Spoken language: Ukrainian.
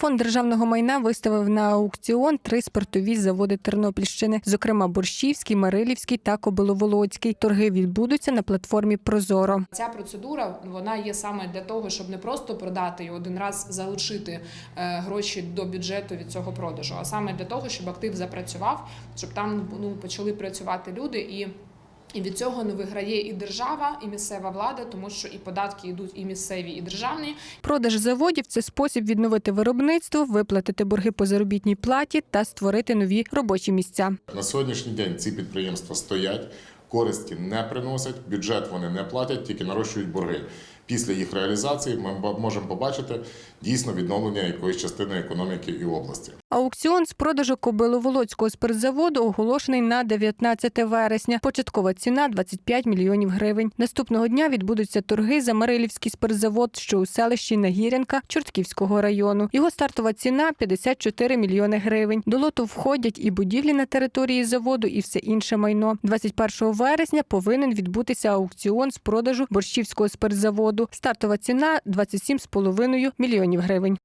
Фонд державного майна виставив на аукціон три спиртові заводи Тернопільщини, зокрема Борщівський, Марилівський та Кобиловолоцький. Торги відбудуться на платформі Прозоро. Ця процедура вона є саме для того, щоб не просто продати і один раз залучити е, гроші до бюджету від цього продажу, а саме для того, щоб актив запрацював, щоб там ну почали працювати люди і. І від цього не виграє і держава, і місцева влада, тому що і податки йдуть і місцеві, і державні. Продаж заводів це спосіб відновити виробництво, виплатити борги по заробітній платі та створити нові робочі місця. На сьогоднішній день ці підприємства стоять, користі не приносять, бюджет вони не платять, тільки нарощують борги. Після їх реалізації ми можемо побачити дійсно відновлення якоїсь частини економіки і області. Аукціон з продажу Кобиловолоцького спиртзаводу оголошений на 19 вересня. Початкова ціна 25 мільйонів гривень. Наступного дня відбудуться торги за Марилівський спиртзавод, що у селищі Нагірянка Чортківського району. Його стартова ціна 54 мільйони гривень. До лоту входять і будівлі на території заводу, і все інше майно. 21 вересня повинен відбутися аукціон з продажу Борщівського спиртзаводу. Стартова ціна 27,5 мільйонів гривень.